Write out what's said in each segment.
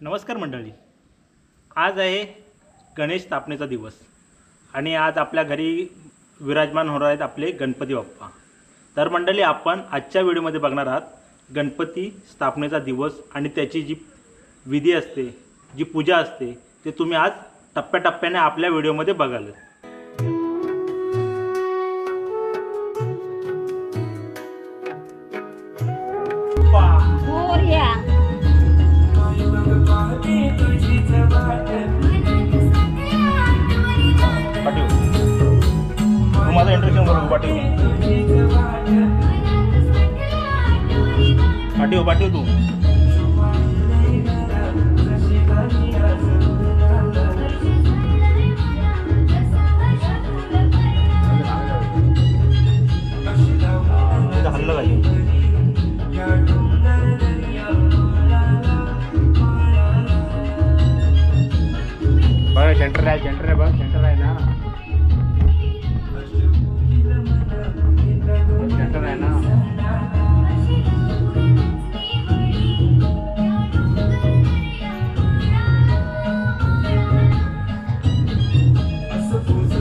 नमस्कार मंडळी. आज आहे गणेश स्थापनेचा दिवस आणि आज आपल्या घरी विराजमान होणार आहेत आपले गणपती बाप्पा. तर मंडळी आपण आजच्या व्हिडिओमध्ये बघणार आहात गणपती स्थापनेचा दिवस आणि त्याची जी विधी असते जी पूजा असते ते तुम्ही आज टप्प्याटप्प्याने आपल्या व्हिडिओमध्ये बघाल. इंट्रेक्शन बरोबर पाठीव पाठीव पाठीव तू.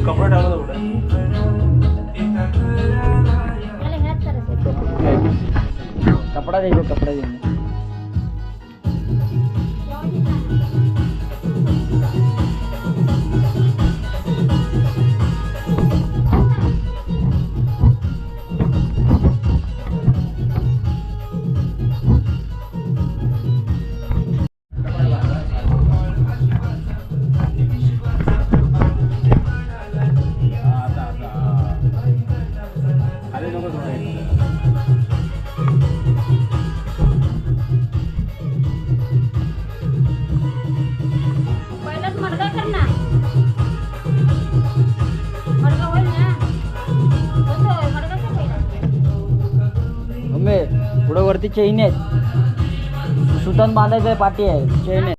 ಕಂಪ್ಲೀಟ್ ಆಗೋದು ಬಿಡ ಕಪಡ ದೇಗು ಕಪಡ ದೇಗು वरती चेन आहेत. सुतन बांधायचं आहे पाठी आहे चेन आहे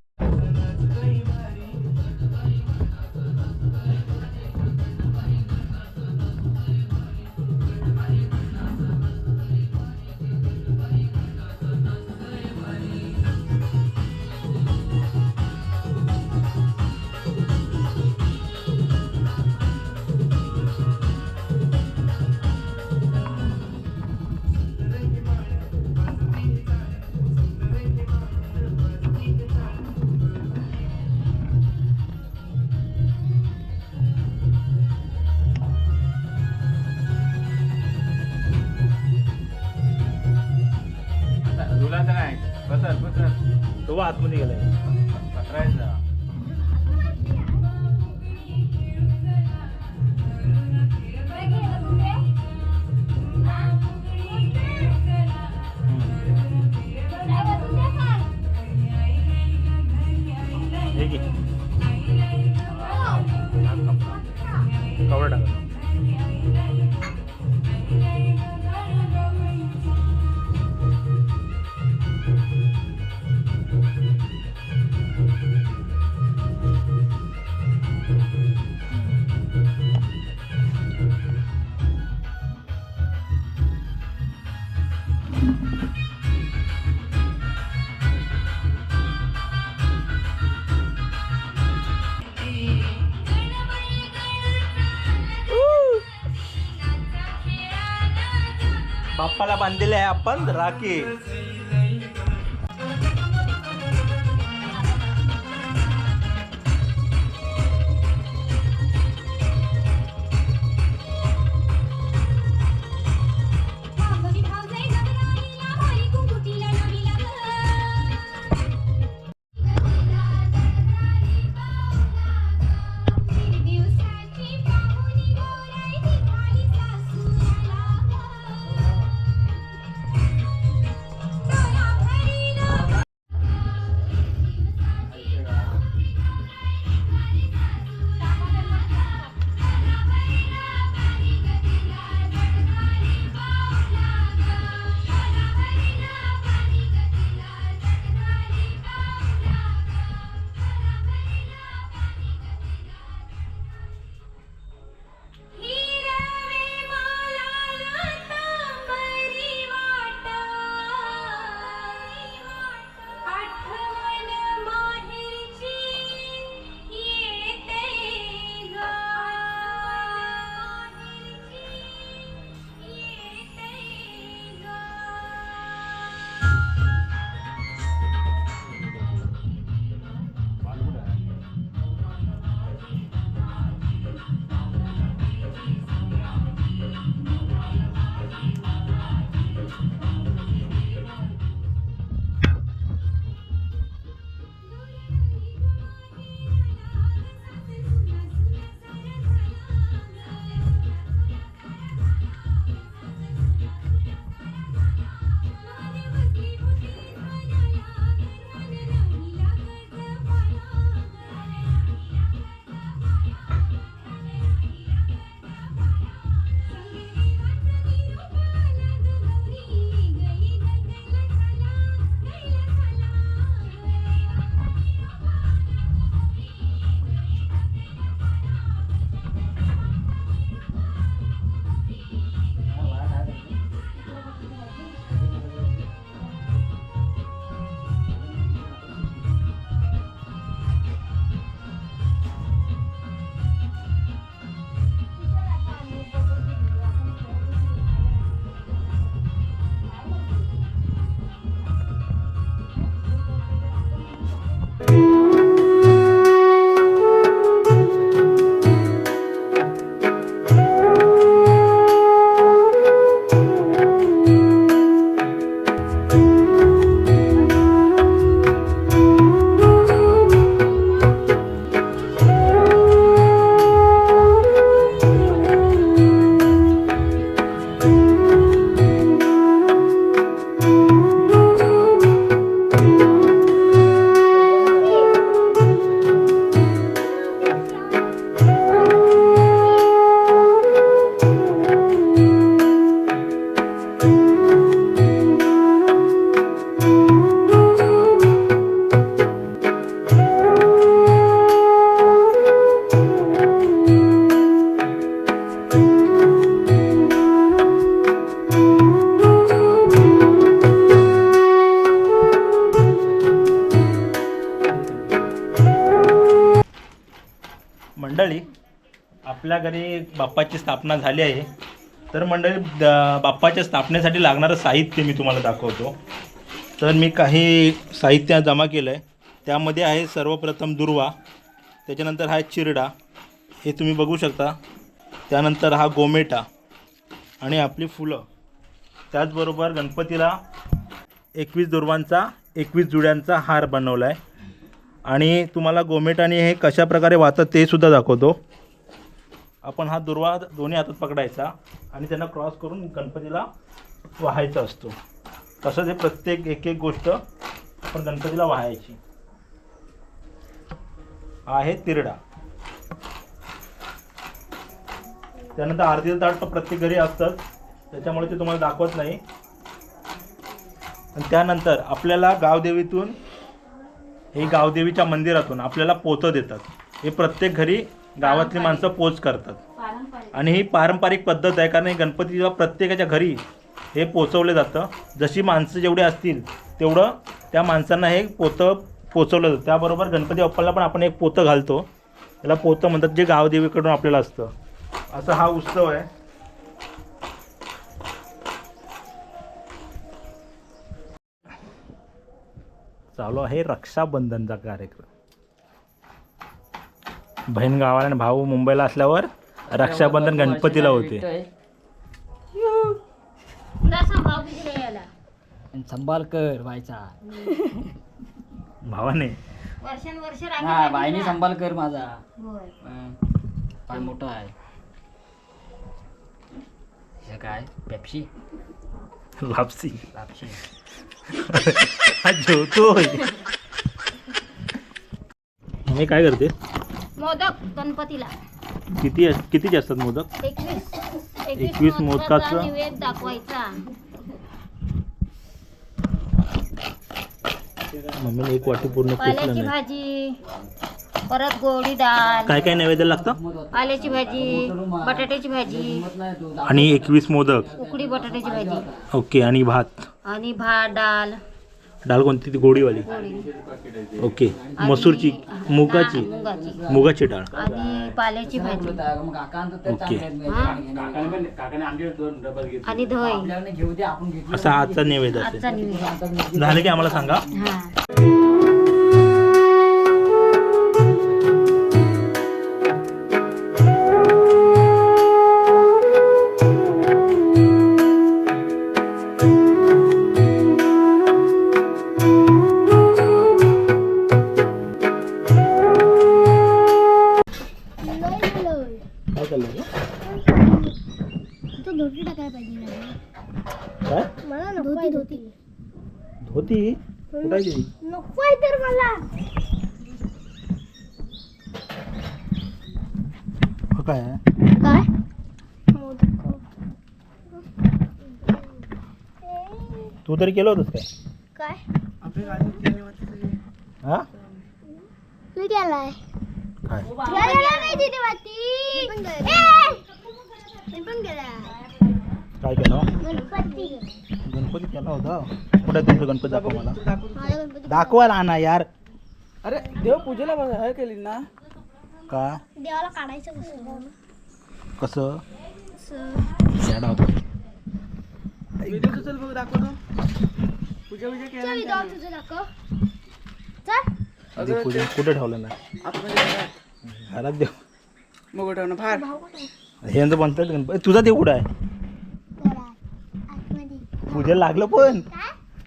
आतमध्ये गेलाय. बाप्पाला बांधलेले आहे आपण राखी. आपल्या घरी बाप्पाची स्थापना झाली आहे. तर मंडळी द- बाप्पाच्या स्थापनेसाठी लागणारं साहित्य मी तुम्हाला दाखवतो. तर मी काही साहित्य जमा केलं आहे त्यामध्ये आहे सर्वप्रथम दुर्वा त्याच्यानंतर हा चिरडा हे तुम्ही बघू शकता. त्यानंतर हा गोमेटा आणि आपली फुलं. त्याचबरोबर गणपतीला एकवीस दुर्वांचा एकवीस जुड्यांचा हार बनवला आहे आणि तुम्हाला गोमेटाने हे कशा प्रकारे ते सुद्धा दाखवतो. आपण हा दुर्वा दोन्ही हातात पकडायचा आणि त्यांना क्रॉस करून गणपतीला वाहायचा असतो. तसंच हे प्रत्येक एक एक गोष्ट आपण गणपतीला वाहायची. हा आहे तिरडा. त्यानंतर आरतीचं ताट तर प्रत्येक घरी असतंच. त्याच्यामुळे ते तुम्हाला दाखवत नाही. आणि त्यानंतर आपल्याला गावदेवीतून हे गावदेवीच्या मंदिरातून आपल्याला पोतं देतात. हे प्रत्येक घरी गावातली माणसं पोच करतात. पारंपरिक. आणि ही पारंपरिक पद्धत आहे कारण हे गणपतीला प्रत्येकाच्या घरी हे पोचवलं जातं. जशी माणसं जेवढे असतील तेवढं त्या माणसांना हे पोतं पोचवलं जातं. त्याबरोबर गणपती बाप्पाला पण आपण एक पोतं घालतो. त्याला पोतं म्हणतात जे गावदेवीकडून आपल्याला असतं. असा हा उत्सव आहे. चालू आहे रक्षाबंधनचा कार्यक्रम. बहीण गावाला आणि भाऊ मुंबईला असल्यावर रक्षाबंधन गणपतीला होते. आणि संभालकर व्हायचा भावाने. हा बाईने संभालकर माझा. होय अं, पाय मोठा आहे. हे काय? पेप्सी? लापसी. लापशी हा जेवतोय. मी काय करते? मोदक गणपतीला. किती अस- कितीचे असतात मोदक? एकवीस. एकवीस मोदकाचं- दाखवायचा. मम्मीने एक वाटी पूर्ण पाल्याची नाही. भाजी परत गोडी डाळ काय काय नैवेद्य लागतं? पाल्याची भाजी बटाट्याची भाजी. आणि एकवीस मोदक. उकडी बटाट्याची भाजी. ओके आणि भात? आणि भात डाळ. डाळ कोणती ती गोडीवाली. गोडी ओके मसूरची मुगाची. मुगाची. डाळ. आणि पाल्याची भाजी. ओके. आणि दही असा आजचा नैवेद्य असेल. निवेद झालं की आम्हाला सांगा? काय काय तू तरी केलं होतंस काय काय हा? तू काय केलं गणपती। गणपती केला होता कुठे तुमचं गणपती दाखव मला। गणपती। दाखवायला आणा यार। अरे देव पूजेला बघ हे केली ना का? देवाला काढायचं कसं? कसं? असं. याडा होता. व्हिडिओ चल बघ दाखवतो. पूजा पूजा केला चल जाऊ तुझं दाखव. चल. आधी पूजा कुठे ठेवलं नाही? आतमध्ये घरात देव. मग फार. हे यांचं बनतात गणपती तुझा देव कुठं आहे? पूजेला लागलं पण.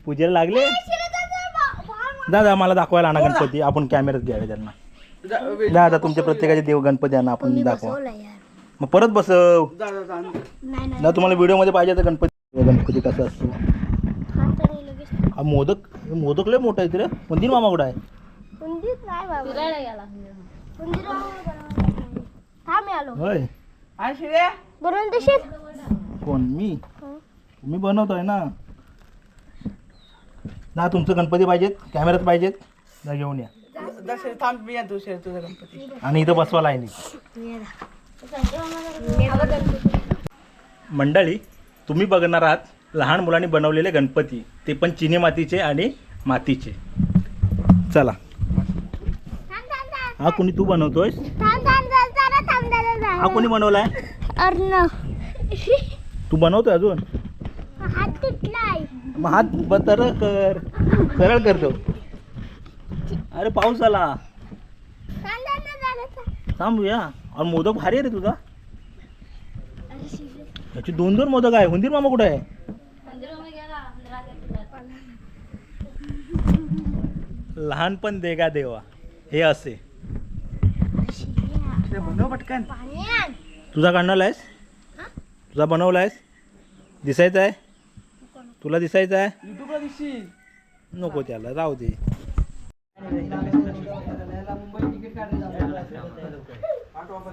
पूजेला लागले? जा मला दाखवायला आणा गणपती. आपण कॅमेऱ्यात घ्यावे त्यांना. आता तुमच्या प्रत्येकाचे देव गणपती आणा आपण दाखवा. मग परत बसव. ना तुम्हाला व्हिडिओमध्ये पाहिजे तर गणपती गणपती कसा असतो? हा तर लगेच हा मोदक हे मोदक लय मोठा आहे रे मंदिर मामा कुठं आहे? होय. कोण? मी? मी बनवतोय ना. ना तुमचं गणपती पाहिजेत कॅमेऱ्यात पाहिजेत ना घेऊन या. थांब मी तुझा गणपती. आणि इथं बसवा लाईनी. मंडळी तुम्ही बघणार आहात लहान मुलांनी बनवलेले गणपती. ते पण चिनी मातीचे आणि मातीचे. चला. हा कुणी तू चल हा कोणी बनवलाय? तू बनवतोय अजून? तुटलाय मग हात ब- तर कर सरळ करतो अरे पाऊस आला थांबूया. आणि मोदक भारी आहे रे तुझा. याची दोन दोन मोदक आहे. हुंदीर मामा कुठे आहे? लहानपण देगा देवा. हे असे. पटकन तुझा काढणार आहेस? तुझा बनवला आहेस दिसायचा आहे? तुला दिसायचा आहे? युट्यूबला दिसशील नको त्याला राहू दे.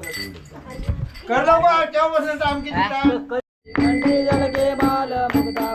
कर लवकर तेव्हापासून आमची कंठी जलके बाल मुक्ता